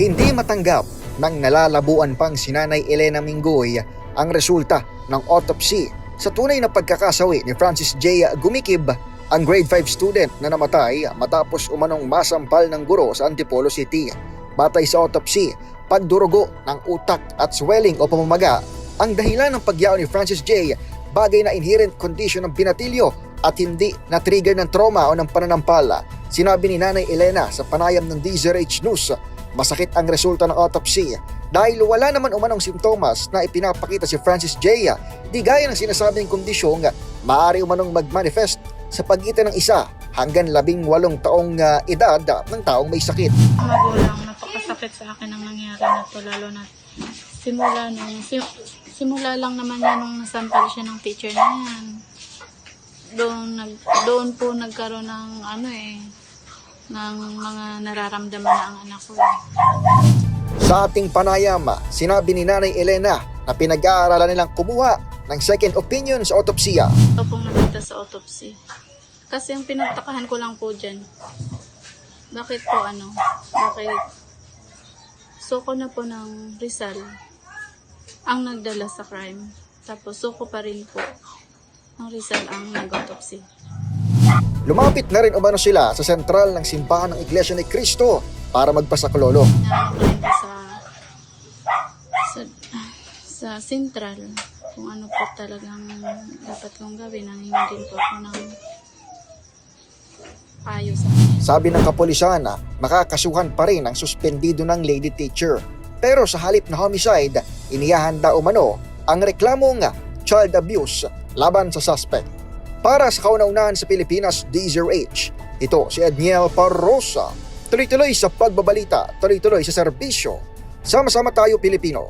Hindi matanggap ng nalalabuan pang sinanay Elena Mingoy ang resulta ng autopsy sa tunay na pagkakasawi ni Francis J. Gumikib, ang grade 5 student na namatay matapos umanong masampal ng guro sa Antipolo City. Batay sa autopsy, pagdurugo ng utak at swelling o pamamaga ang dahilan ng pagyaw ni Francis J. bagay na inherent condition ng binatilyo at hindi na-trigger ng trauma o ng pananampala. Sinabi ni Nanay Elena sa panayam ng DZRH News, masakit ang resulta ng autopsy dahil wala naman umanong simptomas na ipinapakita si Francis J. Di gaya ng sinasabing kondisyong maaari umanong mag-manifest sa pagitan ng isa hanggang labing walong taong ah, edad ng taong may sakit. magulang, napakasakit sa akin ang nangyari na to, lalo na simula nung, sim- simula lang naman yan nung nasampal siya ng teacher na yan. Doon, nag, doon po nagkaroon ng ano eh, ng mga nararamdaman na ang anak ko. eh. Sa ating panayam, sinabi ni Nanay Elena na pinag-aaralan nilang kumuha ng second opinion sa autopsya. Ito pong nakita sa autopsy. Kasi ang pinagtakahan ko lang po dyan, bakit po ano, bakit suko na po ng Rizal ang nagdala sa crime. Tapos suko pa rin po ng Rizal ang nag-autopsy. Lumapit na rin umano sila sa sentral ng simbahan ng Iglesia ni Cristo para magpasaklolo. Rin po sa, sa, sa central kung ano po talagang dapat kong gawin. Nangingin din po ako ng payo sa Sabi ng kapulisan makakasuhan pa rin ang suspendido ng lady teacher. Pero sa halip na homicide, inihahanda umano ang reklamong child abuse laban sa suspect. Para sa kauna-unahan sa Pilipinas, DZRH, ito si Edniel Parrosa. Tuloy-tuloy sa pagbabalita, tuloy-tuloy sa serbisyo. Sama-sama tayo Pilipino.